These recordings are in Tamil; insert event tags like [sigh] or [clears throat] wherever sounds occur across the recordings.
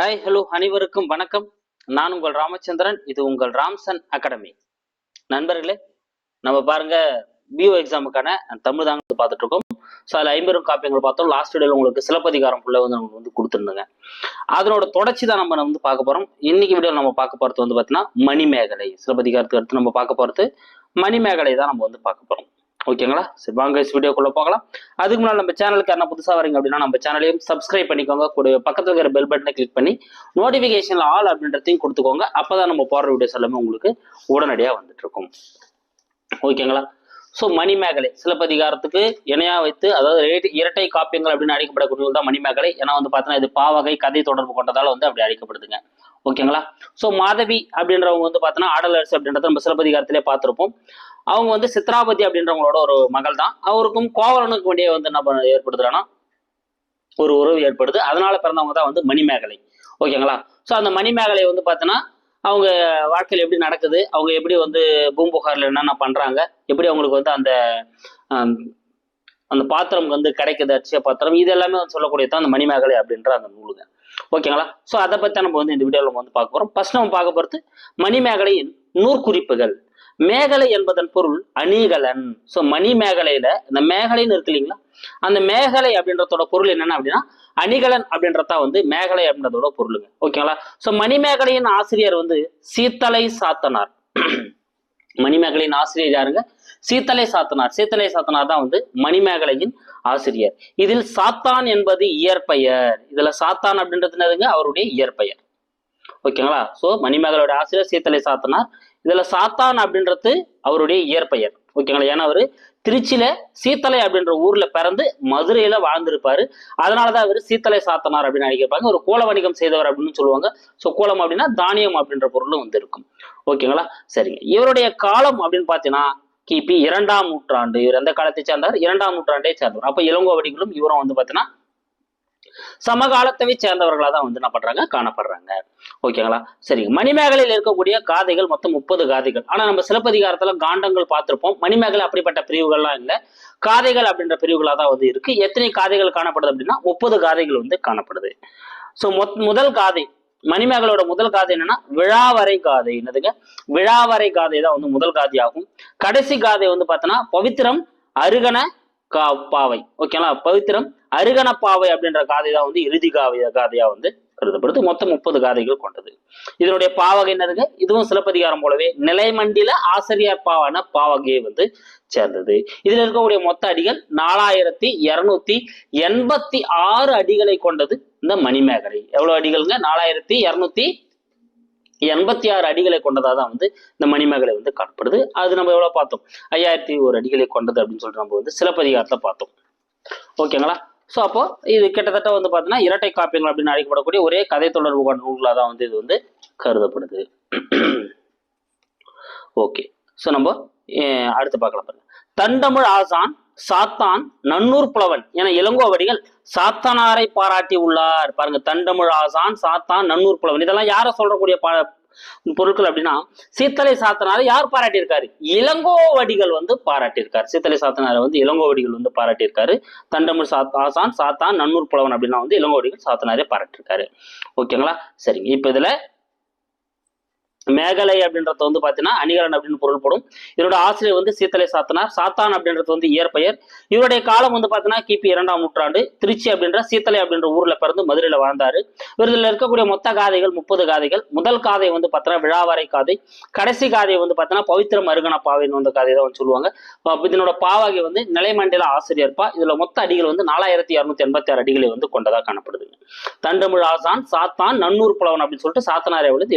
ஹாய் ஹலோ அனைவருக்கும் வணக்கம். நான் உங்கள் ராமச்சந்திரன் இது உங்கள் ராம்சன் அகாடமி. நண்பர்களே நம்ம பாருங்க பிஓ எக்ஸாமுக்கான தமிழ் தாங்க வந்து பார்த்துட்டு இருக்கோம். ஸோ அதில் ஐம்பெரும் காப்பியங்கள் பார்த்தோம். லாஸ்ட் வீடியோவில் உங்களுக்கு சிலப்பதிகாரம் ஃபுல்லாக வந்து நம்ம வந்து கொடுத்துருந்தோங்க. அதனோட தொடர்ச்சி தான் நம்ம வந்து பார்க்க போகிறோம் இன்னைக்கு வீடியோ நம்ம பார்க்க போகிறது வந்து பார்த்தீங்கன்னா மணிமேகலை. சிலப்பதிகாரத்துக்கு அடுத்து நம்ம பார்க்க போகிறது மணிமேகலை தான் நம்ம வந்து பார்க்க போகிறோம் ஓகேங்களா? சரி வாங்க வீடியோக்குள்ளே போகலாம். அதுக்கு முன்னாடி நம்ம சேனலுக்கு என்ன புதுசாக வரீங்க அப்படின்னா நம்ம சேனலையும் சப்ஸ்கிரைப் பண்ணிக்கோங்க. கூட பக்கத்தில் இருக்கிற பெல் பட்டனை கிளிக் பண்ணி நோட்டிஃபிகேஷனில் ஆல் அப்படின்றதையும் கொடுத்துக்கோங்க. அப்போ தான் நம்ம போடுற வீடியோஸ் எல்லாமே உங்களுக்கு உடனடியாக வந்துட்டு இருக்கும் ஓகேங்களா ஸோ மணிமேகலை சிலப்பதிகாரத்துக்கு இணையா வைத்து அதாவது இரட்டை- இரட்டை காப்பியங்கள் அப்படின்னு அழைக்கப்படக்கூடியது தான் மணிமேகலை ஏன்னா வந்து பார்த்தீங்கன்னா இது பாவகை கதை தொடர்பு கொண்டதால வந்து அப்படி அழைக்கப்படுதுங்க ஓகேங்களா? ஸோ மாதவி அப்படின்றவங்க வந்து பார்த்தீங்கன்னா ஆடலரசு அப்படின்றத நம்ம சிலப்பதிகாரத்திலே பார்த்துருப்போம். அவங்க வந்து சித்ராபதி அப்படின்றவங்களோட ஒரு மகள் தான் அவருக்கும் கோவலனுக்கு வேண்டிய வந்து என்ன பண்ண- ஏற்படுதுன்னா ஒரு உறவு ஏற்படுது. அதனால பிறந்தவங்க தான் வந்து மணிமேகலை. ஓகேங்களா? ஸோ அந்த மணிமேகலை வந்து பார்த்தோன்னா அவங்க வாழ்க்கையில் எப்படி நடக்குது? அவங்க எப்படி வந்து பூம்புகாரில் என்னென்ன பண்ணுறாங்க எப்படி அவங்களுக்கு வந்து அந்த அந்த பாத்திரம் வந்து கிடைக்குது? அட்சய பாத்திரம் இது எல்லாமே வந்து சொல்லக்கூடியது தான் அந்த மணிமேகலை அப்படின்ற அந்த நூலுங்க. ஓகேங்களா? ஸோ அதை பற்றி நம்ம வந்து இந்த வீடியோவில் நம்ம வந்து பார்க்க போகிறோம் ஃபர்ஸ்ட் நம்ம பார்க்க போகிறது மணிமேகலையின் நூற்குறிப்புகள். மேகலை என்பதன் பொருள் அணிகலன். ஸோ மணி மேகலையில இந்த மேகலைன்னு இருக்கு இல்லைங்களா? அந்த மேகலை அப்படின்றதோட பொருள் என்னென்ன அப்படின்னா அணிகலன் அப்படின்றதா வந்து மேகலை அப்படின்றதோட பொருளுங்க. ஓகேங்களா? ஸோ மணிமேகலையின் ஆசிரியர் வந்து சீத்தலை சாத்தனார். [clears throat] மணிமேகலையின் ஆசிரியர் யாருங்க? சீத்தலை சாத்தனார். சீத்தலை சாத்தனார் தான் வந்து மணிமேகலையின் ஆசிரியர். இதில் சாத்தான் என்பது இயற்பெயர். இதுல சாத்தான் அப்படின்றது என்னதுங்க? அவருடைய இயற்பெயர். ஓகேங்களா? சோ மணிமேகலோட ஆசிரியர் சீத்தலை சாத்தனார். இதுல சாத்தான் அப்படின்றது அவருடைய இயற்பெயர். ஓகேங்களா? ஏன்னா அவரு திருச்சியில சீத்தலை அப்படின்ற ஊர்ல பிறந்து மதுரையில வாழ்ந்திருப்பாரு. அதனாலதான் அவர் சீத்தலை சாத்தனார் அப்படின்னு அழைக்கிறாங்க ஒரு கோல வணிகம் செய்தவர் அப்படின்னு சொல்லுவாங்க. ஸோ கோலம் அப்படின்னா தானியம் அப்படின்ற பொருளும் வந்து இருக்கும் ஓகேங்களா? சரிங்க. இவருடைய காலம் அப்படின்னு பார்த்தீங்கன்னா கிபி இரண்டாம் நூற்றாண்டு. இவர் எந்த காலத்தை சேர்ந்தார்? இரண்டாம் நூற்றாண்டை சேர்ந்தவர். அப்ப இளங்கோவடிகளும் இவரும் வந்து பார்த்தீங்கன்னா சமகாலத்தவை சேர்ந்தவர்களாக தான் வந்து என்ன பண்றாங்க? காணப்படுறாங்க. ஓகேங்களா? சரிங்க மணிமேகலையில் இருக்கக்கூடிய காதைகள் மொத்தம் முப்பது காதைகள். ஆனா நம்ம சிலப்பதிகாரத்துல காண்டங்கள் பார்த்திருப்போம். மணிமேகலை அப்படிப்பட்ட பிரிவுகள்லாம் இல்லை. காதைகள் அப்படின்ற பிரிவுகளாக தான் வந்து இருக்கு. எத்தனை காதைகள் காணப்படுது அப்படின்னா முப்பது காதைகள் வந்து காணப்படுது. ஸோ முதல் காதை மணிமேகலோட முதல் காதை என்னன்னா விழாவரை காதை. என்னதுங்க? விழாவரை காதை தான் வந்து முதல் காதை ஆகும் கடைசி காதை வந்து பார்த்தோன்னா பவித்திரம் அருகன கா பாவை ஓகேங்களா பவித்திரம் அருகன பாவை அப்படின்ற காதை தான் வந்து இறுதி காவிய காதையா வந்து கருதப்படுது. மொத்தம் முப்பது காதைகள் கொண்டது. இதனுடைய பாவகை என்னதுங்க? இதுவும் சிலப்பதிகாரம் போலவே நிலைமண்டில ஆசிரியர் பாவான பாவகையை வந்து சேர்ந்தது. இதுல இருக்கக்கூடிய மொத்த அடிகள் நாலாயிரத்தி இருநூத்தி எண்பத்தி ஆறு அடிகளை கொண்டது இந்த மணிமேகலை. எவ்வளவு அடிகள்ங்க? நாலாயிரத்தி இருநூத்தி எண்பத்தி ஆறு அடிகளை கொண்டதாக தான் வந்து இந்த மணிமேகலை வந்து காணப்படுது. அது நம்ம எவ்வளவு பார்த்தோம்? ஐயாயிரத்தி ஒரு அடிகளை கொண்டது அப்படின்னு சொல்லிட்டு நம்ம வந்து சிலப்பதிகாரத்தை பார்த்தோம். ஓகேங்களா? ஸோ அப்போ இது கிட்டத்தட்ட வந்து பார்த்தீங்கன்னா இரட்டை காப்பியங்கள் அப்படின்னு அழைக்கப்படக்கூடிய ஒரே கதை தொடர்பு கொண்ட நூல்களாக தான் வந்து இது வந்து கருதப்படுது. ஓகே ஸோ நம்ம அடுத்து பார்க்கலாம் பாருங்க. தண்டமிழ் ஆசான் சாத்தான் நன்னூர் புலவன் என இளங்கோவடிகள் சாத்தனாரை பாராட்டி உள்ளார். பாருங்க தண்டமிழ் ஆசான் சாத்தான் நன்னூர் புலவன். இதெல்லாம் யார சொல்றக்கூடிய பா பொருட்கள் அப்படின்னா சீத்தலை சாத்தனாரை யார் பாராட்டியிருக்காரு? இளங்கோவடிகள் வந்து பாராட்டியிருக்காரு. சீத்தலை சாத்தனாரை வந்து இளங்கோவடிகள் வந்து பாராட்டியிருக்காரு. தண்டமிழ் சாத் ஆசான் சாத்தான் நன்னூர் புலவன் அப்படின்னா வந்து இளங்கோவடிகள் சாத்தனாரே பாராட்டியிருக்காரு. ஓகேங்களா? சரிங்க. இப்போ இதுல மேகலை அப்படின்றது வந்து பார்த்தீங்கன்னா அணிகலன் அப்படின்னு பொருள்படும் இவரோட ஆசிரியர் வந்து சீத்தலை சாத்தனார். சாத்தான் அப்படின்றது வந்து இயற்பெயர் இவருடைய காலம் வந்து பார்த்தீங்கன்னா கிபி இரண்டாம் நூற்றாண்டு. திருச்சி அப்படின்ற சீத்தலை அப்படின்ற ஊர்ல பிறந்து மதுரையில் வாழ்ந்தாரு. இவரில் இருக்கக்கூடிய மொத்த காதைகள் முப்பது காதைகள். முதல் காதை வந்து பார்த்தீங்கன்னா விழாவரை காதை. கடைசி காதை வந்து பார்த்தீங்கன்னா பவித்திரம் அருகன பாவைன்னு வந்த காதை தான் வந்து சொல்லுவாங்க. இதனோட பாவாகி வந்து நிலைமண்டல ஆசிரியர்ப்பா இதுல மொத்த அடிகள் வந்து நாலாயிரத்தி இரநூத்தி எண்பத்தி ஆறு அடிகளை வந்து கொண்டதாக காணப்படுதுங்க தண்டமிழ் ஆசான் சாத்தான் நன்னூர் புலவன் அப்படின்னு சொல்லிட்டு சாத்தனாரை வந்து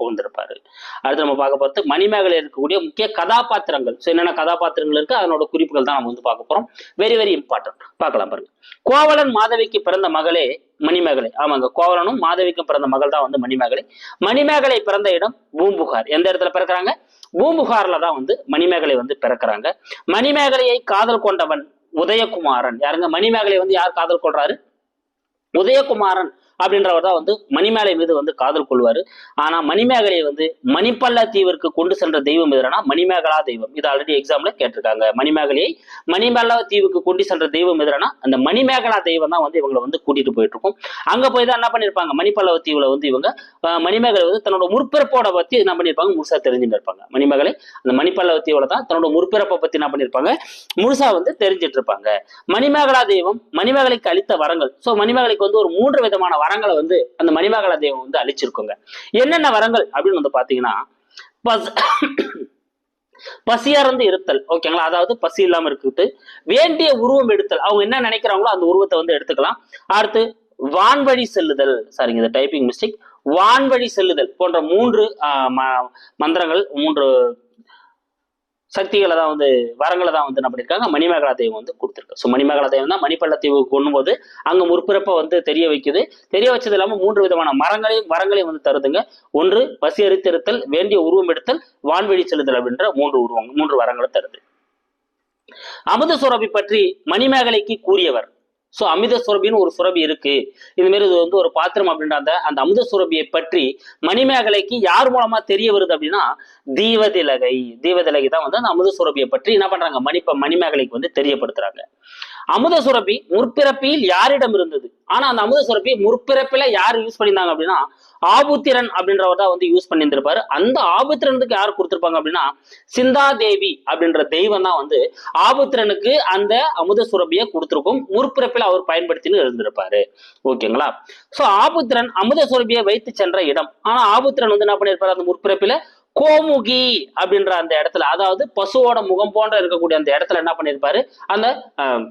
புகுந்திருப்பார். சொல்றாரு அடுத்து நம்ம பார்க்க போறது மணிமேகலை இருக்கக்கூடிய முக்கிய கதாபாத்திரங்கள். ஸோ என்னென்ன கதாபாத்திரங்கள் இருக்கு? அதனோட குறிப்புகள் தான் நம்ம வந்து பார்க்க போறோம். வெரி வெரி இம்பார்ட்டன்ட் பார்க்கலாம் பாருங்க. கோவலன் மாதவிக்கு பிறந்த மகளே மணிமேகலை. ஆமாங்க கோவலனும் மாதவிக்கும் பிறந்த மகள் தான் வந்து மணிமேகலை. மணிமேகலை பிறந்த இடம் பூம்புகார். எந்த இடத்துல பிறக்கிறாங்க? பூம்புகார்ல தான் வந்து மணிமேகலை வந்து பிறக்கிறாங்க. மணிமேகலையை காதல் கொண்டவன் உதயகுமாரன். யாருங்க? மணிமேகலை வந்து யார் காதல் கொள்றாரு? உதயகுமாரன். அப்படின்றவர் தான் வந்து மணிமேலை மீது வந்து காதல் கொள்வாரு. ஆனா மணிமேகலை வந்து மணிப்பல்லா தீவிற்கு கொண்டு சென்ற தெய்வம் எதுனா மணிமேகலா தெய்வம். இது ஆல்ரெடி எக்ஸாம்ல கேட்டிருக்காங்க. மணிமேகலையை மணிமல்ல தீவுக்கு கொண்டு சென்ற தெய்வம் எதுனா அந்த மணிமேகலா தெய்வம் தான் வந்து இவங்களை வந்து கூட்டிட்டு போயிட்டு இருக்கும் அங்க போய் தான் என்ன பண்ணிருப்பாங்க மணிப்பல்லவ தீவுல வந்து இவங்க மணிமேகலை வந்து தன்னோட முற்பிறப்போட பத்தி என்ன பண்ணிருப்பாங்க முழுசா தெரிஞ்சுட்டு இருப்பாங்க. மணிமேகலை அந்த மணிப்பல்லவ தீவுல தான் தன்னோட முற்பிறப்பை பத்தி என்ன பண்ணிருப்பாங்க முழுசா வந்து தெரிஞ்சிட்டு இருப்பாங்க மணிமேகலா தெய்வம் மணிமேகலைக்கு அளித்த வரங்கள். சோ மணிமேகலைக்கு வந்து ஒரு மூன்று விதமான வரங்களை வந்து அந்த மணிமகள தெய்வம் வந்து அழிச்சிருக்கோங்க. என்னென்ன வரங்கள் அப்படின்னு வந்து பாத்தீங்கன்னா பசியா இருந்து இருத்தல் ஓகேங்களா? அதாவது பசி இல்லாம இருக்குது வேண்டிய உருவம் எடுத்தல். அவங்க என்ன நினைக்கிறாங்களோ அந்த உருவத்தை வந்து எடுத்துக்கலாம். அடுத்து வான்வழி செல்லுதல். சாரிங்க இது டைப்பிங் மிஸ்டேக் வான்வழி செல்லுதல் போன்ற மூன்று ஆஹ், ம- மந்திரங்கள் மூன்று சக்திகளை தான் வந்து வரங்களை தான் வந்து என்ன பண்ணியிருக்காங்க மணிமேகலா தெய்வம் வந்து கொடுத்துருக்கு. ஸோ மணிமேகலா தெய்வம் தான் மணிப்பள்ள தீவுக்கு கொண்டும்போது அங்கே முற்பிறப்பை வந்து தெரிய வைக்குது. தெரிய வச்சது இல்லாமல் மூன்று விதமான மரங்களையும் வரங்களையும் வந்து தருதுங்க. ஒன்று பசி அரித்திருத்தல் வேண்டிய உருவம் எடுத்தல் வான்வெளி செலுத்தல் அப்படின்ற மூன்று உருவம் மூன்று வரங்களை தருது. அமுத சுரபி பற்றி மணிமேகலைக்கு கூறியவர் சோ அமித சுரபின்னு ஒரு சுரபி இருக்கு. இது மாதிரி இது வந்து ஒரு பாத்திரம் அப்படின்ற அந்த அந்த அமுத சுரபியை பற்றி மணிமேகலைக்கு யார் மூலமா தெரிய வருது அப்படின்னா தீவதிலகை. தீவதிலகை தான் வந்து அந்த அமுத சுரபியை பற்றி என்ன பண்றாங்க? மணி மணிமேகலைக்கு வந்து தெரியப்படுத்துறாங்க. அமுத சுரப்பி முற்பிறப்பில் யாரிடம் இருந்தது? ஆனா அந்த அமுத சுரப்பி முற்பிறப்பில யார் யூஸ் பண்ணியிருந்தாங்க அப்படின்னா ஆபுத்திரன் அப்படின்றவர் தான் வந்து யூஸ் பண்ணியிருந்திருப்பாரு. அந்த ஆபுத்திரனுக்கு யார் கொடுத்திருப்பாங்க அப்படின்னா சிந்தா தேவி அப்படின்ற தெய்வம் தான் வந்து ஆபுத்திரனுக்கு அந்த அமுத சுரபியை கொடுத்திருக்கும். முற்பிறப்பில் அவர் பயன்படுத்தின்னு இருந்திருப்பாரு. ஓகேங்களா? சோ ஆபுத்திரன் அமுத சுரபியை வைத்து சென்ற இடம். ஆனா ஆபுத்திரன் வந்து என்ன பண்ணியிருப்பாரு? அந்த முற்பிறப்பில கோமுகி அப்படின்ற அந்த இடத்துல அதாவது பசுவோட முகம் போன்ற இருக்கக்கூடிய அந்த இடத்துல என்ன பண்ணியிருப்பாரு? அந்த ஆஹ்,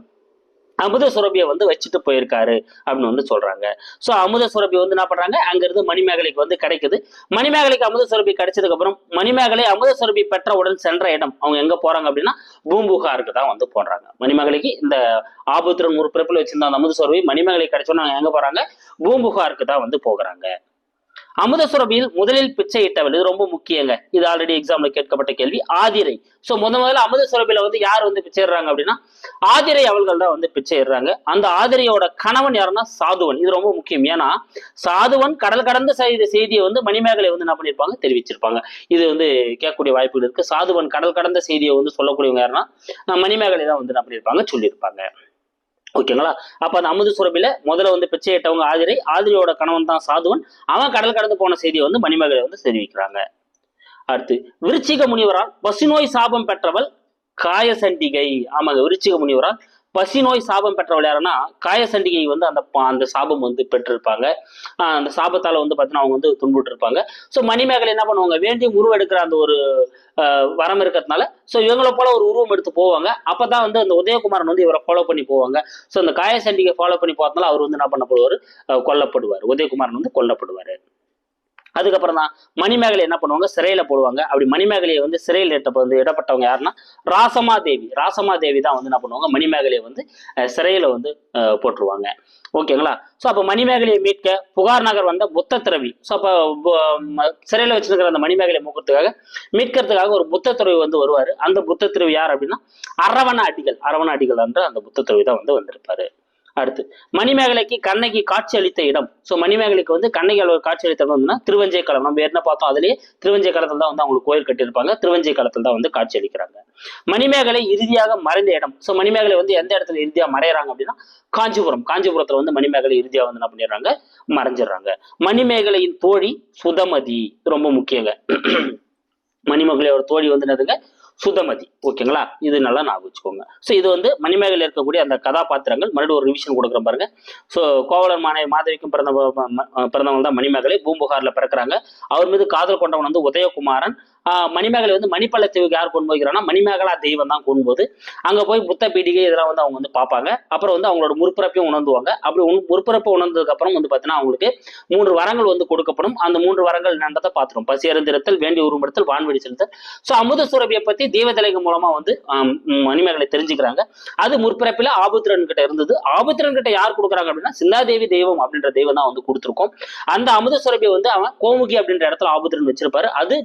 அமுத சுரபியை வந்து வச்சுட்டு போயிருக்காரு அப்படின்னு வந்து சொல்றாங்க. ஸோ அமுத சுரபி வந்து என்ன பண்றாங்க? அங்கிருந்து மணிமேகலைக்கு வந்து கிடைக்குது. மணிமேகலைக்கு அமுத சுரபி கிடைச்சதுக்கு அப்புறம் மணிமேகலை அமுத சுரபி பெற்றவுடன் சென்ற இடம் அவங்க எங்க போறாங்க அப்படின்னா பூம்புகாருக்கு தான் வந்து போடுறாங்க மணிமேகலைக்கு இந்த ஆபுத்திரன் ஒரு பிறப்பில் வச்சிருந்த அந்த அமுத சுரபி மணிமேகலை கிடைச்சோன்னு அவங்க எங்க போறாங்க? பூம்புகாருக்கு தான் வந்து போகிறாங்க. அமுத சுரபியில் முதலில் பிச்சையிட்டவள் இது ரொம்ப முக்கியங்க. இது ஆல்ரெடி எக்ஸாம்ல கேட்கப்பட்ட கேள்வி. ஆதிரை. சோ முத முதல்ல அமுத சுரபியில வந்து யார் வந்து பிச்சைடுறாங்க அப்படின்னா ஆதிரை அவள்கள் தான் வந்து பிச்சையிடுறாங்க அந்த ஆதிரையோட கணவன் யாருன்னா சாதுவன். இது ரொம்ப முக்கியம். ஏன்னா சாதுவன் கடல் கடந்த செய்தி செய்தியை வந்து மணிமேகலை வந்து என்ன பண்ணியிருப்பாங்க? தெரிவிச்சிருப்பாங்க. இது வந்து கேட்கக்கூடிய வாய்ப்புகள் இருக்கு. சாதுவன் கடல் கடந்த செய்தியை வந்து சொல்லக்கூடியவங்க யாருன்னா மணிமேகலை தான் வந்து என்ன பண்ணியிருப்பாங்க? சொல்லியிருப்பாங்க. ஓகேங்களா அப்ப அந்த அமுது சுரபில முதல்ல வந்து பிச்சையிட்டவங்க ஆதிரை ஆதிரியோட கணவன் தான் சாதுவன். அவன் கடல் கடந்து போன செய்தியை வந்து மணிமகளை வந்து தெரிவிக்கிறாங்க. அடுத்து விருச்சிக முனிவரால் பசுநோய் சாபம் பெற்றவள் காயசண்டிகை. ஆமாங்க விருச்சிக முனிவரால் பசி நோய் சாபம் பெற்றவள் யாருன்னா காயசண்டிகை வந்து அந்த பா- அந்த சாபம் வந்து பெற்றிருப்பாங்க. அந்த சாபத்தால் வந்து பார்த்தீங்கன்னா அவங்க வந்து துன்புட்டு இருப்பாங்க ஸோ மணிமேகலை என்ன பண்ணுவாங்க? வேண்டிய உருவெடுக்கிற அந்த ஒரு வரம் இருக்கிறதுனால ஸோ இவங்கள போல ஒரு உருவம் எடுத்து போவாங்க. அப்போ தான் வந்து அந்த உதயகுமாரன் வந்து இவரை ஃபாலோ பண்ணி போவாங்க. ஸோ அந்த காயசண்டிகை ஃபாலோ பண்ணி போகிறதுனால அவர் வந்து என்ன பண்ணப்படுவார் கொல்லப்படுவார். உதயகுமாரன் வந்து கொல்லப்படுவார். அதுக்கப்புறம் தான் மணிமேகலை என்ன பண்ணுவாங்க? சிறையில போடுவாங்க. அப்படி மணிமேகலையை வந்து சிறையில் இட்ட வந்து இடப்பட்டவங்க யாருன்னா ராசமா தேவி ராசமா தேவி தான் வந்து என்ன பண்ணுவாங்க? மணிமேகலையை வந்து சிறையில் சிறையில வந்து போட்டுருவாங்க. ஓகேங்களா? ஸோ அப்போ மணிமேகலையை மீட்க புகார் நகர் வந்த புத்த துறவி ஸோ அப்போ சிறையில் வச்சிருக்கிற அந்த மணிமேகலையை மூக்கிறதுக்காக மீட்கிறதுக்காக ஒரு புத்த துறவி வந்து வருவார். அந்த புத்த துறவி யார் அப்படின்னா அரவண அடிகள். அரவண அடிகள் என்ற அந்த புத்த துறவி தான் வந்து வந்திருப்பாரு. அடுத்து மணிமேகலைக்கு கண்ணகி காட்சி அளித்த இடம். ஸோ மணிமேகலைக்கு வந்து கண்ணகி அளவு காட்சி அளித்த இடம் வந்து திருவஞ்சை களம் நம்ம என்ன பார்த்தோம் அதுலேயே திருவஞ்சை களத்தில் தான் வந்து அவங்களுக்கு கோயில் கட்டியிருப்பாங்க. திருவஞ்சை களத்தில் தான் வந்து காட்சி அளிக்கிறாங்க மணிமேகலை இறுதியாக மறைந்த இடம். ஸோ மணிமேகலை வந்து எந்த இடத்துல இறுதியாக மறையறாங்க அப்படின்னா காஞ்சிபுரம். காஞ்சிபுரத்தில் வந்து மணிமேகலை இறுதியாக வந்து என்ன பண்ணிடுறாங்க? மறைஞ்சிடுறாங்க. மணிமேகலையின் தோழி சுதமதி ரொம்ப முக்கியங்க. மணிமேகலையோட தோழி வந்து என்னதுங்க? சுதமதி. ஓகேங்களா? இது நல்லா நான் வச்சுக்கோங்க. ஸோ இது வந்து மணிமேகலில் இருக்கக்கூடிய அந்த கதாபாத்திரங்கள். மறுபடியும் ஒரு ரிவிஷன் கொடுக்குறேன் பாருங்க. ஸோ கோவலர் மாணவி மாதவிக்கும் பிறந்த பிறந்தவங்க தான் மணிமேகலை. பூம்புகார்ல பிறக்கிறாங்க. அவர் மீது காதல் கொண்டவன் வந்து உதயகுமாரன். மணிமேகலை வந்து மணிப்பள்ளத்தீவுக்கு யார் கொண்டு போகிறான்னா மணிமேகலா தெய்வம் தான் கொண்டு போது அங்க போய் புத்த பீடிகை இதெல்லாம் வந்து அவங்க வந்து பார்ப்பாங்க. அப்புறம் வந்து அவங்களோட முற்பிறப்பையும் உணர்ந்துவாங்க. அப்படி முற்பிறப்பை உணர்ந்ததுக்கு அப்புறம் வந்து பார்த்தீங்கன்னா அவங்களுக்கு மூன்று வரங்கள் வந்து கொடுக்கப்படும். அந்த மூன்று வரங்கள் என்னன்றதை பார்த்துரும் பசி அறிந்திருத்தல் வேண்டி உருவெடுத்தல் வான்வெடி செலுத்தல் ஸோ அமுத சுரபியை பத்தி தேவதலைகள் மூலமா வந்து மணிமேகலை தெரிஞ்சுக்கிறாங்க. அது முற்பிறப்பில் ஆபுத்திரன் கிட்ட இருந்தது. ஆபுத்திரன் கிட்ட யார் கொடுக்குறாங்க அப்படின்னா சிந்தாதேவி தெய்வம் அப்படின்ற தெய்வம் தான் வந்து கொடுத்துருக்கோம். அந்த அமுத சுரபியை வந்து அவன் கோமுகி அப்படின்ற இடத்துல ஆபுத்திரன் வச்சிருப்பாரு. அது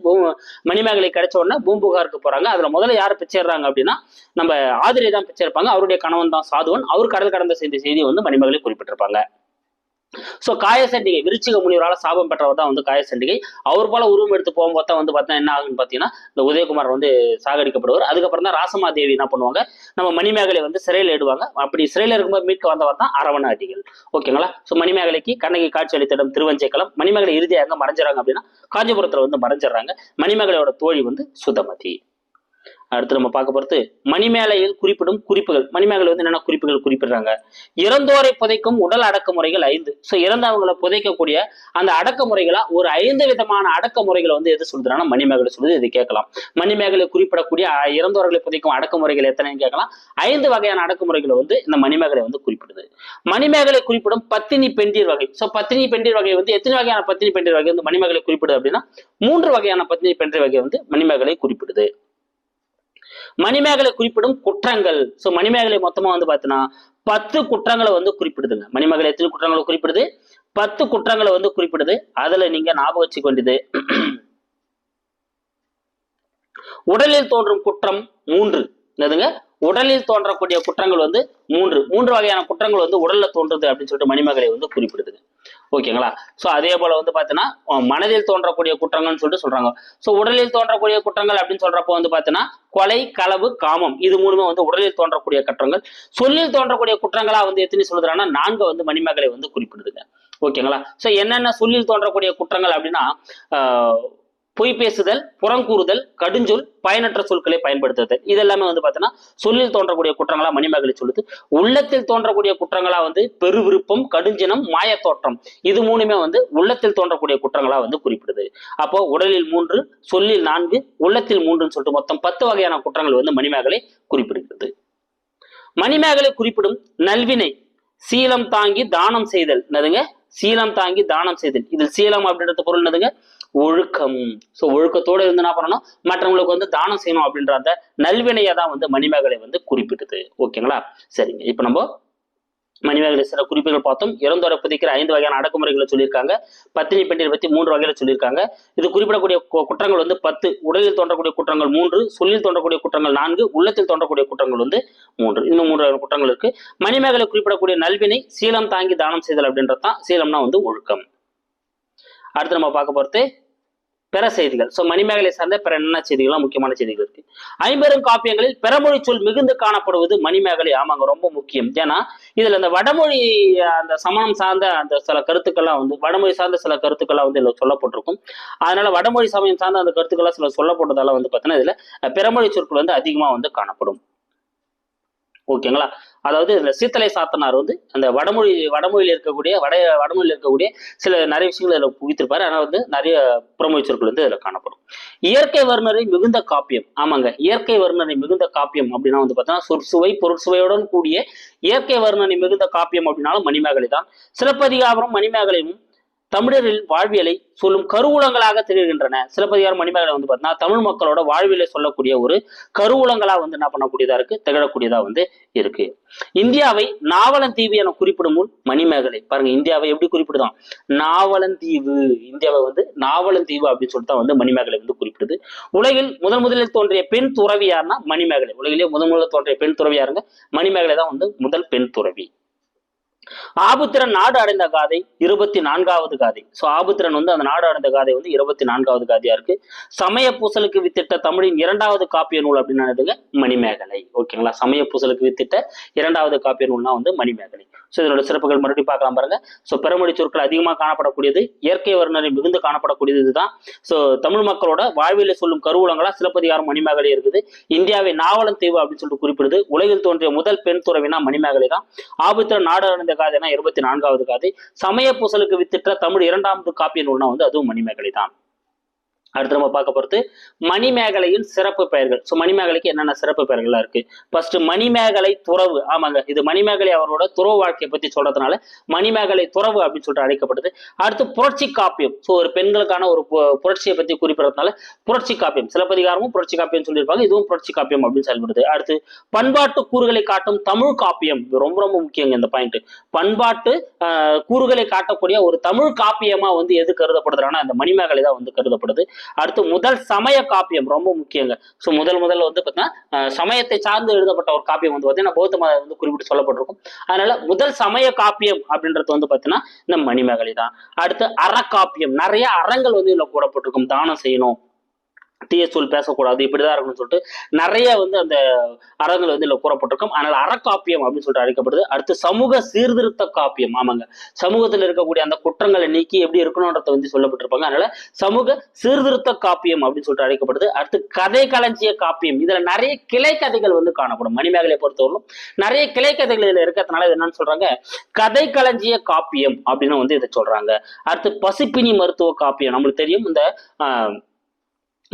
மணிமேகலை கிடைச்ச உடனே பூம்புகாருக்கு போறாங்க. அதுல முதல்ல யார் பிச்சைறாங்க அப்படின்னா நம்ம ஆதிரை தான் பிச்சைருப்பாங்க அவருடைய கணவன் தான் சாதுவன். அவர் கடல் கடந்த செய்தி செய்தி வந்து மணிமேகலை குறிப்பிட்டிருப்பாங்க. ஸோ காயசண்டிகை விருச்சிக முனிவரால் சாபம் பெற்றவர் தான் வந்து காயசண்டிகை அவர் போல உருவம் எடுத்து போகும்போது தான் வந்து பார்த்தீங்கன்னா என்ன ஆகுன்னு பார்த்தீங்கன்னா இந்த உதயகுமார் வந்து சாகடிக்கப்படுவார். அதுக்கப்புறம் தான் ராசமா தேவி என்ன பண்ணுவாங்க? நம்ம மணிமேகலை வந்து சிறையில் இடுவாங்க அப்படி சிறையில் இருக்கும்போது மீட்க வந்தவர் தான் அரவண அடிகள் ஓகேங்களா? ஸோ மணிமேகலைக்கு கண்ணகி காட்சி அளித்திடம் திருவஞ்சைக்களம் மணிமேகலை இறுதியாக எங்க மறைஞ்சிடறாங்க அப்படின்னா காஞ்சிபுரத்தில் வந்து மறைஞ்சிடறாங்க. மணிமேகலையோட தோழி வந்து சுதமதி. அடுத்து நம்ம பார்க்க போறது மணிமேலையில் குறிப்பிடும் குறிப்புகள். மணிமேகலை வந்து என்னென்ன குறிப்புகள் குறிப்பிடுறாங்க. இறந்தோரை புதைக்கும் உடல் அடக்குமுறைகள் ஐந்து. ஸோ இறந்தவங்களை புதைக்கக்கூடிய அந்த அடக்குமுறைகளா ஒரு ஐந்து விதமான அடக்குமுறைகளை வந்து எது சொல்றாங்கன்னா மணிமேகலை சொல்லுது இது கேட்கலாம். மணிமேகலை குறிப்பிடக்கூடிய இறந்தோர்களை புதைக்கும் அடக்குமுறைகள் எத்தனைன்னு கேட்கலாம். ஐந்து வகையான அடக்குமுறைகளை வந்து இந்த மணிமேகலை வந்து குறிப்பிடுது. மணிமேகலை குறிப்பிடும் பத்தினி பெண்டீர் வகை. ஸோ பத்தினி பெண்டீர் வகை வந்து எத்தனை வகையான பத்தினி பெண்டீர் வகை வந்து மணிமேகலை குறிப்பிடுது அப்படின்னா மூன்று வகையான பத்தினி பெண்டீர் வகை வந்து மணிமேகலை குறிப்பிடுது. மணிமேகலை குறிப்பிடும் குற்றங்கள். ஸோ மணிமேகலை மொத்தமா வந்து பார்த்தீங்கன்னா பத்து குற்றங்களை வந்து குறிப்பிடுதுங்க. மணிமேகலை எத்தனை குற்றங்களை குறிப்பிடுது? பத்து குற்றங்களை வந்து குறிப்பிடுது. அதுல நீங்க ஞாபகம் வச்சுக்க வேண்டியது உடலில் தோன்றும் குற்றம் மூன்று. என்னதுங்க? உடலில் தோன்றக்கூடிய குற்றங்கள் வந்து மூன்று. மூன்று வகையான குற்றங்கள் வந்து உடல்ல தோன்றுது அப்படின்னு சொல்லிட்டு மணிமேகலை வந்து குறிப்பிடுதுங்க. ஓகேங்களா? ஸோ அதே போல வந்து பாத்தீங்கன்னா மனதில் தோன்றக்கூடிய குற்றங்கள்னு சொல்லிட்டு சொல்றாங்க. ஸோ உடலில் தோன்றக்கூடிய குற்றங்கள் அப்படின்னு சொல்றப்போ வந்து பார்த்தீங்கன்னா கொலை களவு காமம் இது மூணுமே வந்து உடலில் தோன்றக்கூடிய குற்றங்கள். சொல்லில் தோன்றக்கூடிய குற்றங்களா வந்து எத்தனை சொல்லுறாங்கன்னா நான்கு வந்து மணிமகளை வந்து குறிப்பிடுதுங்க. ஓகேங்களா? ஸோ என்னென்ன சொல்லில் தோன்றக்கூடிய குற்றங்கள் அப்படின்னா பொய் பேசுதல் புறங்கூறுதல் கடுஞ்சொல் பயனற்ற சொற்களை பயன்படுத்துதல் இதெல்லாமே வந்து பார்த்தீங்கன்னா சொல்லில் தோன்றக்கூடிய குற்றங்களா மணிமேகலை சொல்லுது. உள்ளத்தில் தோன்றக்கூடிய குற்றங்களா வந்து பெருவிருப்பம் கடுஞ்சினம் மாயத்தோற்றம். இது மூணுமே வந்து உள்ளத்தில் தோன்றக்கூடிய குற்றங்களா வந்து குறிப்பிடுது. அப்போ உடலில் மூன்று சொல்லில் நான்கு உள்ளத்தில் மூன்றுன்னு சொல்லிட்டு மொத்தம் பத்து வகையான குற்றங்கள் வந்து மணிமேகலை குறிப்பிடுகிறது. மணிமேகலை குறிப்பிடும் நல்வினை சீலம் தாங்கி தானம் செய்தல். என்னதுங்க? சீலம் தாங்கி தானம் செய்தல். இதில் சீலம் அப்படின்றது பொருள் என்னதுங்க? ஒழுக்கம். ஸோ ஒழுக்கத்தோடு இருந்து என்ன பண்ணணும்? மற்றவங்களுக்கு வந்து தானம் செய்யணும் அப்படின்ற அந்த நல்வினையை தான் வந்து மணிமேகலை வந்து குறிப்பிட்டது. ஓகேங்களா? சரிங்க. இப்போ நம்ம மணிமேகலை சில குறிப்புகள் பார்த்தோம். இறந்தோரை புதைக்கிற ஐந்து வகையான அடக்குமுறைகளை சொல்லியிருக்காங்க. பத்தினி பெண்டில் பற்றி மூன்று வகையில சொல்லியிருக்காங்க. இது குறிப்பிடக்கூடிய கு- குற்றங்கள் வந்து பத்து. உடலில் தோன்றக்கூடிய குற்றங்கள் மூன்று. சொல்லில் தோன்றக்கூடிய குற்றங்கள் நான்கு. உள்ளத்தில் தோன்றக்கூடிய குற்றங்கள் வந்து மூன்று. இன்னும் மூன்று வகையான குற்றங்கள் இருக்கு. மணிமேகலை குறிப்பிடக்கூடிய நல்வினை சீலம் தாங்கி தானம் செய்தல் அப்படின்றது தான் சீலம்னா வந்து ஒழுக்கம். அடுத்து நம்ம பார்க்க போகிறது பிற செய்திகள். ஸோ மணிமேகலை சார்ந்த பிற என்ன செய்திகள்லாம் முக்கியமான செய்திகள் இருக்கு. ஐம்பெரும் காப்பியங்களில் பிறமொழி சொல் மிகுந்து காணப்படுவது மணிமேகலை. ஆமாங்க ரொம்ப முக்கியம். ஏன்னா இதுல இந்த வடமொழி அந்த சமணம் சார்ந்த அந்த சில கருத்துக்கள்லாம் வந்து வடமொழி சார்ந்த சில கருத்துக்கள்லாம் வந்து இதுல சொல்லப்பட்டிருக்கும். அதனால வடமொழி சமயம் சார்ந்த அந்த கருத்துக்கள்லாம் சில சொல்லப்பட்டதால வந்து பார்த்தீங்கன்னா இதுல பிறமொழி சொற்கள் வந்து அதிகமாக வந்து காணப்படும். ஓகேங்களா அதாவது இந்த சீத்தலை சாத்தனார் வந்து அந்த வடமொழி வடமொழியில் இருக்கக்கூடிய வட வடமொழியில் இருக்கக்கூடிய சில நிறைய விஷயங்கள் இதில் புகித்திருப்பாரு ஆனால் வந்து நிறைய புறமொழி சொற்கள் வந்து இதில் காணப்படும். இயற்கை வர்ணரை மிகுந்த காப்பியம். ஆமாங்க. இயற்கை வர்ணனை மிகுந்த காப்பியம் அப்படின்னா வந்து பார்த்தோன்னா சொற்சுவை பொருட்சுவையுடன் கூடிய இயற்கை வர்ணனை மிகுந்த காப்பியம் அப்படின்னாலும் மணிமேகலை தான். சிலப்பதிகாரம் மணிமேகலையும் தமிழரில் வாழ்வியலை சொல்லும் கருவூலங்களாக திகழ்கின்றன. சிலப்பதிகாரம் மணிமேகலை வந்து பார்த்தீங்கன்னா தமிழ் மக்களோட வாழ்வியலை சொல்லக்கூடிய ஒரு கருவூலங்களா வந்து என்ன பண்ணக்கூடியதா இருக்கு? திகழக்கூடியதா வந்து இருக்கு. இந்தியாவை நாவலந்தீவு என குறிப்பிடும் முன் மணிமேகலை. பாருங்க இந்தியாவை எப்படி குறிப்பிடுதான்? நாவலந்தீவு. இந்தியாவை வந்து நாவலந்தீவு அப்படின்னு சொல்லிட்டு தான் வந்து மணிமேகலை வந்து குறிப்பிடுது. உலகில் முதன் முதலில் தோன்றிய பெண் துறவி யாருன்னா மணிமேகலை. உலகிலேயே முதன் முதலில் தோன்றிய பெண் துறவி யாருங்க? மணிமேகலை தான் வந்து முதல் பெண் துறவி. ஆபுத்திரன் நாடு அடைந்த காதை இருபத்தி நான்காவது காதை. சோ ஆபுத்திரன் வந்து அந்த நாடு அடைந்த காதை வந்து இருபத்தி நான்காவது காதையா இருக்கு. சமய பூசலுக்கு வித்திட்ட தமிழின் இரண்டாவது காப்பிய நூல் அப்படின்னு நினைத்துங்க மணிமேகலை. ஓகேங்களா சமய பூசலுக்கு வித்திட்ட இரண்டாவது காப்பிய நூல்னா வந்து மணிமேகலை. ஸோ இதனோட சிறப்புகள் மறுபடியும் பார்க்கலாம் பாருங்க. ஸோ பிறமொழி சொற்கள் அதிகமாக காணப்படக்கூடியது இயற்கை வர்ணனை மிகுந்து காணப்படக்கூடியது இதுதான். ஸோ தமிழ் மக்களோட வாழ்வியலை சொல்லும் கருவூலங்களா சிலப்பதிகாரம் மணிமேகலை இருக்குது. இந்தியாவை நாவலன் தீவு அப்படின்னு சொல்லிட்டு குறிப்பிடுது. உலகில் தோன்றிய முதல் பெண் துறவினா மணிமேகலை தான். ஆபுத்திர நாடு அடைந்த காதைனா இருபத்தி நான்காவது காதை. சமய பூசலுக்கு வித்திட்ட தமிழ் இரண்டாவது காப்பிய நூல்னா வந்து அதுவும் மணிமேகலை தான். அடுத்து நம்ம பார்க்க போகிறது மணிமேகலையின் சிறப்பு பெயர்கள். ஸோ மணிமேகலைக்கு என்னென்ன சிறப்பு பெயர்கள்லாம் இருக்கு? ஃபர்ஸ்ட் மணிமேகலை துறவு. ஆமாங்க. இது மணிமேகலை அவரோட துறவு வாழ்க்கையை பற்றி சொல்றதுனால மணிமேகலை துறவு அப்படின்னு சொல்லிட்டு அழைக்கப்படுது. அடுத்து புரட்சி காப்பியம். ஸோ ஒரு பெண்களுக்கான ஒரு பு- புரட்சியை பற்றி குறிப்பிடறதுனால புரட்சி காப்பியம். சிலப்பதிகாரமும் புரட்சி காப்பியம் சொல்லியிருப்பாங்க. இதுவும் புரட்சி காப்பியம் அப்படின்னு செயல்படுது. அடுத்து பண்பாட்டு கூறுகளை காட்டும் தமிழ் காப்பியம். ரொம்ப ரொம்ப முக்கியங்க இந்த பாயிண்ட் பண்பாட்டு கூறுகளை காட்டக்கூடிய ஒரு தமிழ் காப்பியமாக வந்து எது கருதப்படுதுன்னா அந்த மணிமேகலை தான் வந்து கருதப்படுது. அடுத்து முதல் சமய காப்பியம் ரொம்ப முக்கியங்க. ஸோ முதல் முதல்ல வந்து பார்த்தீங்கன்னா சமயத்தை சார்ந்து எழுதப்பட்ட ஒரு காப்பியம் வந்து பார்த்தீங்கன்னா பௌத்த மதம் வந்து குறிப்பிட்டு சொல்லப்பட்டிருக்கும். அதனால முதல் சமய காப்பியம் அப்படின்றது வந்து பார்த்தீங்கன்னா இந்த மணிமேகலை தான். அடுத்து அறக்காப்பியம். நிறைய அறங்கள் வந்து இதில் கூடப்பட்டிருக்கும் தானம் செய்யணும். டிஎஸ்ஓல் சொல் பேசக்கூடாது இப்படிதான் இருக்கணும்னு சொல்லிட்டு நிறைய வந்து அந்த அறங்கள் வந்து இதில் கூறப்பட்டிருக்கும். ஆனால் அறக்காப்பியம் அப்படின்னு சொல்லிட்டு அழைக்கப்படுது. அடுத்து சமூக சீர்திருத்த காப்பியம் ஆமாங்க. சமூகத்தில் இருக்கக்கூடிய அந்த குற்றங்களை நீக்கி எப்படி இருக்கணும்ன்றத வந்து சொல்லப்பட்டிருப்பாங்க. அதனால சமூக சீர்திருத்த காப்பியம் அப்படின்னு சொல்லிட்டு அழைக்கப்படுது. அடுத்து கதை களஞ்சிய காப்பியம். இதுல நிறைய கிளை கதைகள் வந்து காணப்படும். மணிமேகலை பொறுத்தவரையும் நிறைய கிளை கதைகள் இதுல இருக்கிறதுனால என்னன்னு சொல்றாங்க? கதை களஞ்சிய காப்பியம் அப்படின்னு வந்து இதை சொல்றாங்க. அடுத்து பசிப்பினி மருத்துவ காப்பியம். நம்மளுக்கு தெரியும் இந்த ஆஹ்,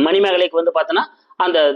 மணிமேகலைக்கு வந்து பார்த்தோன்னா அந்த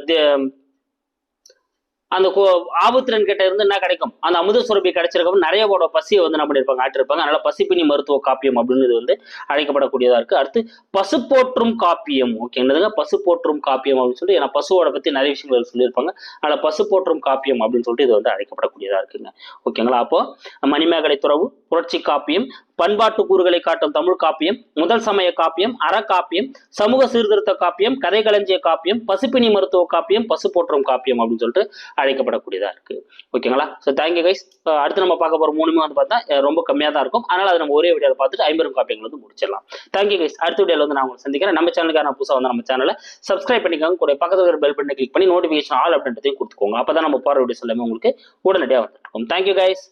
அந்த கோ- ஆபுத்திரன் கிட்ட இருந்து என்ன கிடைக்கும்? அந்த அமுத சுரபி கிடைச்சிருக்கும் நிறைய போட பசியை வந்து என்ன பண்ணிருப்பாங்க? ஆட்டிருப்பாங்க அதனால பசிப்பினி மருத்துவ காப்பியம் அப்படின்னு இது வந்து அழைக்கப்படக்கூடியதா இருக்கு. அடுத்து பசு போற்றும் காப்பியம். ஓகேங்க பசு போற்றும் காப்பியம் அப்படின்னு சொல்லிட்டு ஏன்னா பசுவோட பத்தி நிறைய விஷயங்கள் சொல்லியிருப்பாங்க. அதனால பசு போற்றும் காப்பியம் அப்படின்னு சொல்லிட்டு இது வந்து அழைக்கப்படக்கூடியதா இருக்குங்க. ஓகேங்களா? அப்போ மணிமேகலை துறவு புரட்சி காப்பியம் பண்பாட்டு கூறுகளை காட்டும் தமிழ் காப்பியம் முதல் சமய காப்பியம் அறக்காப்பியம் சமூக சீர்திருத்த காப்பியம் கதை களஞ்சிய காப்பியம் பசுப்பினி மருத்துவ காப்பியம் பசு போற்றும் காப்பியம் அப்படின்னு சொல்லிட்டு அழைக்கப்படக்கூடியதா இருக்கு. ஓகேங்களா? ஸோ தேங்க்யூ கைஸ் அடுத்து நம்ம பார்க்க போற மூணுமே வந்து பார்த்தா ரொம்ப கம்மியாக தான் இருக்கும். அதனால அதை நம்ம ஒரே வீடியோவில் பார்த்துட்டு ஐம்பெரும் காப்பியங்கள் வந்து முடிச்சிடலாம். தேங்க்யூ கைஸ் அடுத்த வீடியோவில் வந்து நான் உங்களை சந்திக்கிறேன். நம்ம சேனலுக்கான நான் புதுசாக வந்து நம்ம சேனலை சப்ஸ்கிரைப் பண்ணிக்கோங்க. கூட பக்கத்தில் இருக்கிற பெல் பட்டனை கிளிக் பண்ணி நோட்டிஃபிகேஷன் ஆல் அப்படின்றதையும் கொடுத்துக்கோங்க. அப்பதான் நம்ம போகிற வீடியோஸ் எல்லாமே உங்களுக்கு உடனடியாக வந்துருக்கும் தேங்க்யூ கைஸ்